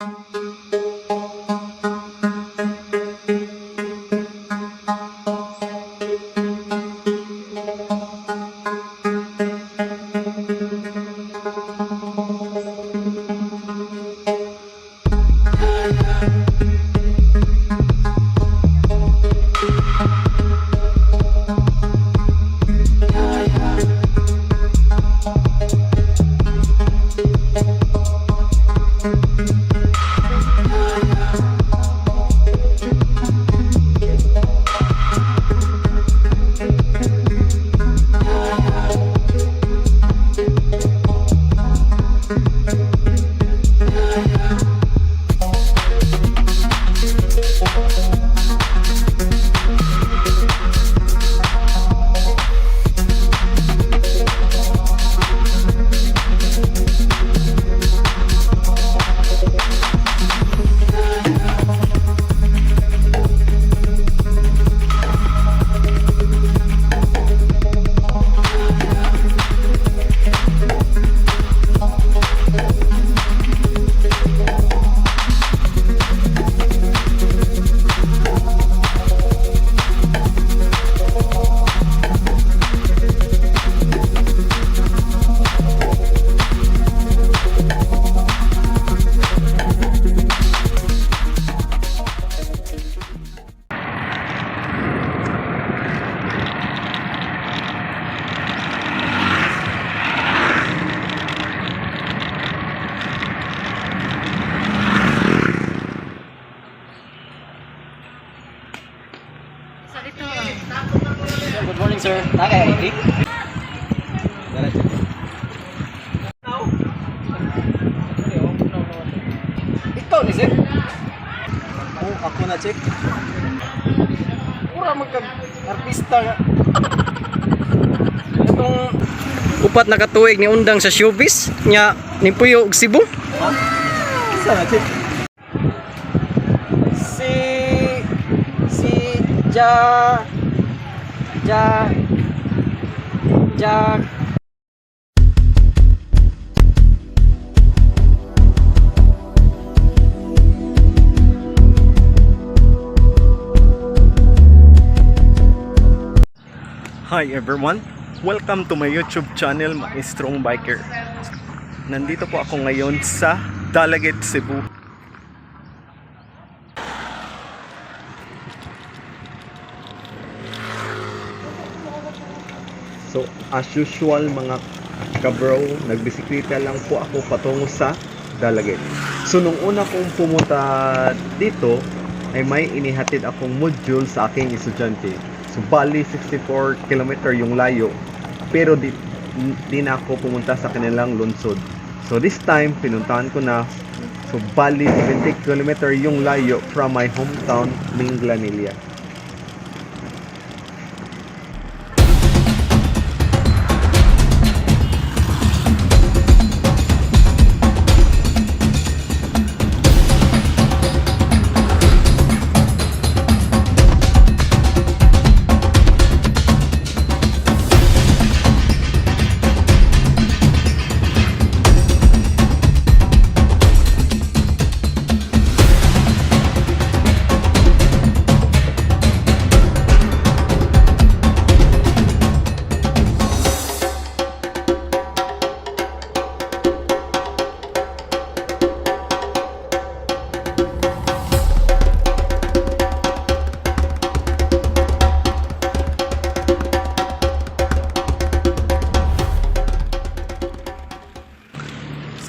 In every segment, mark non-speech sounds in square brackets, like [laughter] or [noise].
Música Ikaw ni sir? Oh, ako na check. Pura magka-artista nga. Itong Upat na katuig ni undang sa showbiz nya ni Puyo og Cebu. Isa na check. Si si Ja Ja Ja Hi everyone! Welcome to my YouTube channel, Maestrong Biker. Nandito po ako ngayon sa Dalaget, Cebu. So, as usual mga kabro, nagbisikleta lang po ako patungo sa Dalaget. So, nung una kong pumunta dito, ay may inihatid akong module sa aking estudyante. So, bali 64 kilometer yung layo. Pero di, di na ako pumunta sa kanilang lungsod. So, this time, pinuntahan ko na. So, bali 70 kilometer yung layo from my hometown, Minglanilla.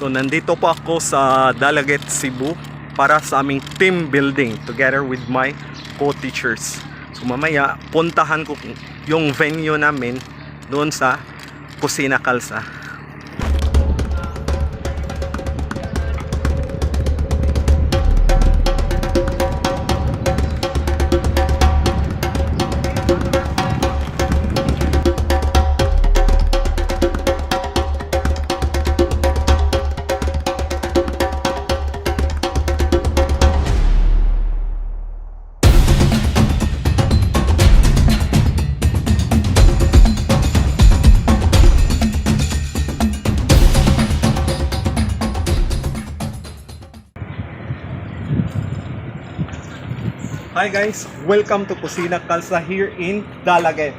So nandito po ako sa Dalaget, Cebu para sa aming team building together with my co-teachers. So mamaya puntahan ko yung venue namin doon sa Kusina Kalsa. Hi guys, welcome to Kusina Kalsa here in Dalaget.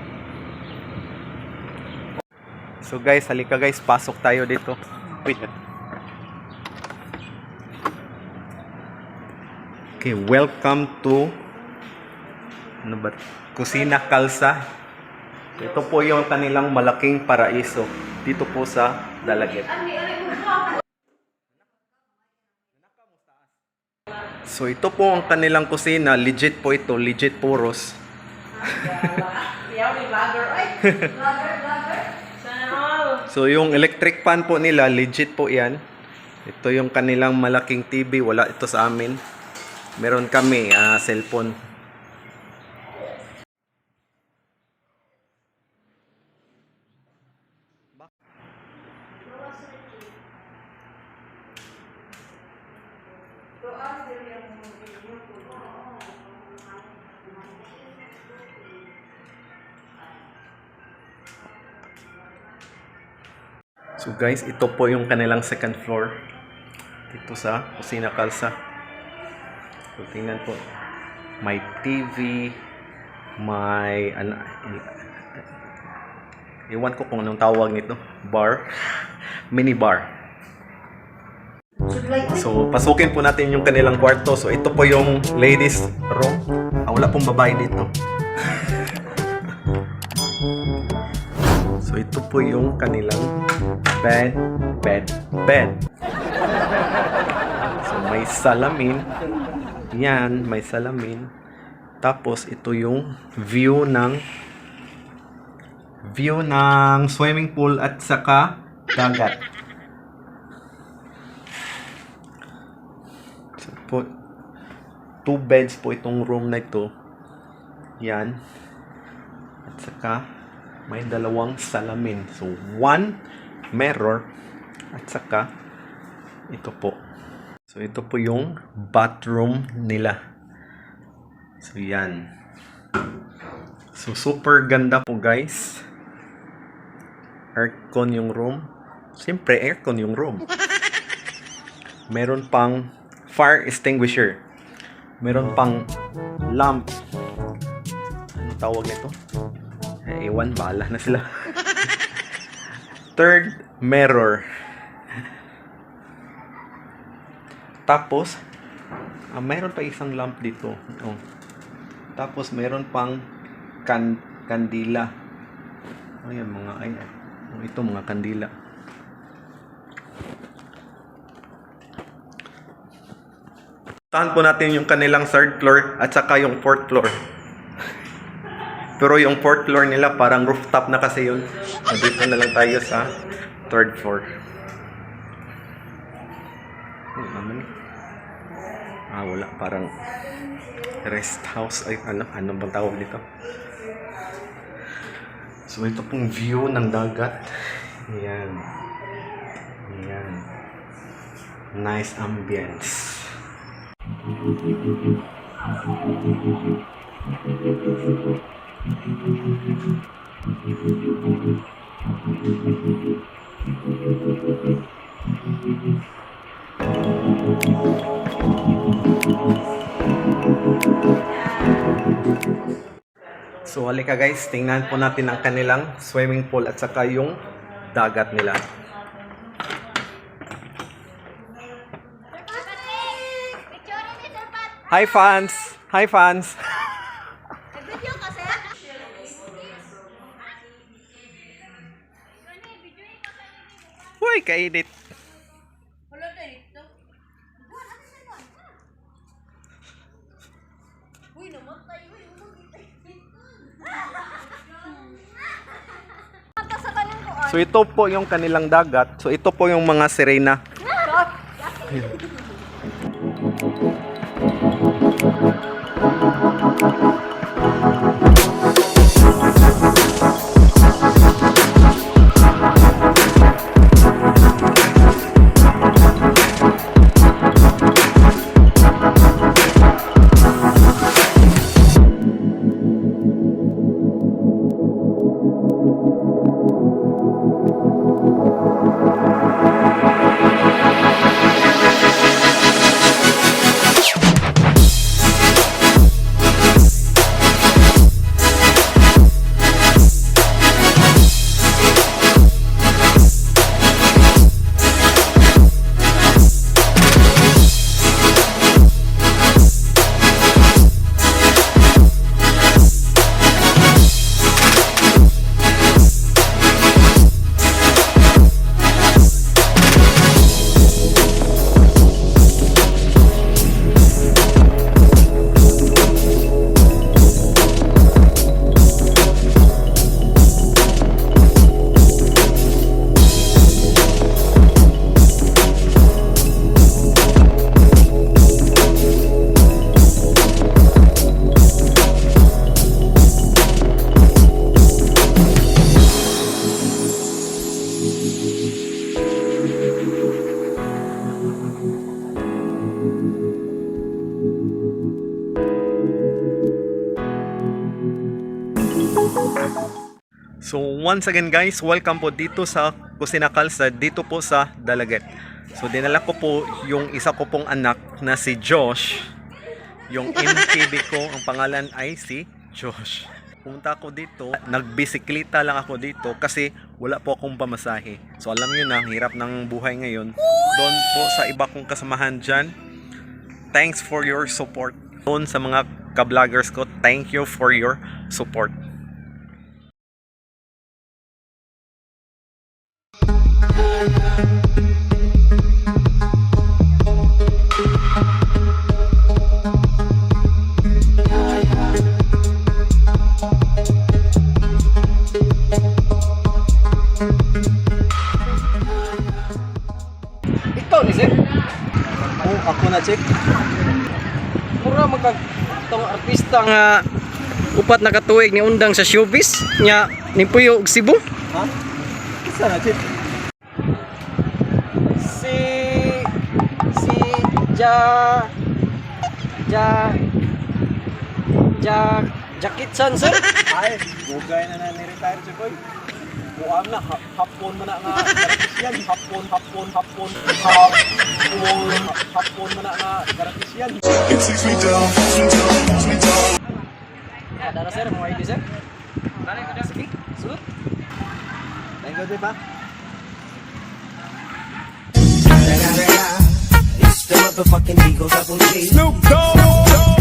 So guys, halika guys, pasok tayo dito. Wait. Okay, welcome to ano ba? Kusina Kalsa. Ito po yung kanilang malaking paraiso dito po sa Dalaget. So ito po ang kanilang kusina, legit po ito, legit puros. [laughs] So yung electric fan po nila, legit po yan. Ito yung kanilang malaking TV, wala ito sa amin. Meron kami, ah, cellphone. So guys, ito po yung kanilang second floor. Dito sa Kusina Kalsa. So tingnan po. May TV, may ano, Iwan ko kung anong tawag nito. Bar. Mini bar. So, pasukin po natin yung kanilang kwarto. So, ito po yung ladies room. Ah, wala pong babae dito. [laughs] so, ito po yung kanilang bed, bed, bed. So, may salamin. Yan, may salamin. Tapos, ito yung view ng view ng swimming pool at saka dagat. So, po, two beds po itong room na ito. Yan. At saka may dalawang salamin. So, one mirror at saka ito po. So, ito po yung bathroom nila. So, yan. So, super ganda po guys. Aircon yung room. Siyempre, aircon yung room. Meron pang fire extinguisher. Meron pang lamp. Ano tawag nito? Eh, ewan, bahala na sila. Third, mirror. Tapos, ah, mayroon pa isang lamp dito. Oh. Tapos, meron pang kan kandila. Ayan, mga, ay, oh, ito mga kandila. Tahan po natin yung kanilang third floor at saka yung fourth floor. [laughs] Pero yung fourth floor nila parang rooftop na kasi yun. So, dito na lang tayo sa third floor. Ano naman eh? Ah, wala. Parang rest house. Ay, ano? Ano bang tawag dito? So, ito pong view ng dagat. Ayan. Ayan. Nice ambience. So halika guys, tingnan po natin ang kanilang swimming pool at saka yung dagat nila. Hi fans! Hi fans! [laughs] Uy, kainit! Na ito. Uy. Uy. Mata sa kanyang kuan. So ito po yung kanilang dagat. So ito po yung mga sirena. So [laughs] once again guys, welcome po dito sa Kusina Kalsad, dito po sa Dalaget. So dinala ko po yung isa ko pong anak na si Josh. Yung [laughs] MTB ko, ang pangalan ay si Josh. Pumunta ako dito, nagbisikleta lang ako dito kasi wala po akong pamasahe. So alam nyo na, ang hirap ng buhay ngayon. Doon po sa iba kong kasamahan dyan, thanks for your support. Doon sa mga ka-vloggers ko, thank you for your support. Ako na check. Mura magkag tong artista upat na katuig ni undang sa showbiz nya ni Puyo og Cebu. Ha? Isa na chip. Ja Ja Ja Jakit San sir. Ay, bugay na na ni-retire si Boy. Buang na, ha- hapon mo na nga garantis yan. Hapon, hapon, hapon, hapon, hapon mo na nga garantis yan. Ada na sir, mo ID sir. Sige, suot. Thank you, diba? It's The motherfucking Eagle Double G. Snoop Dogg.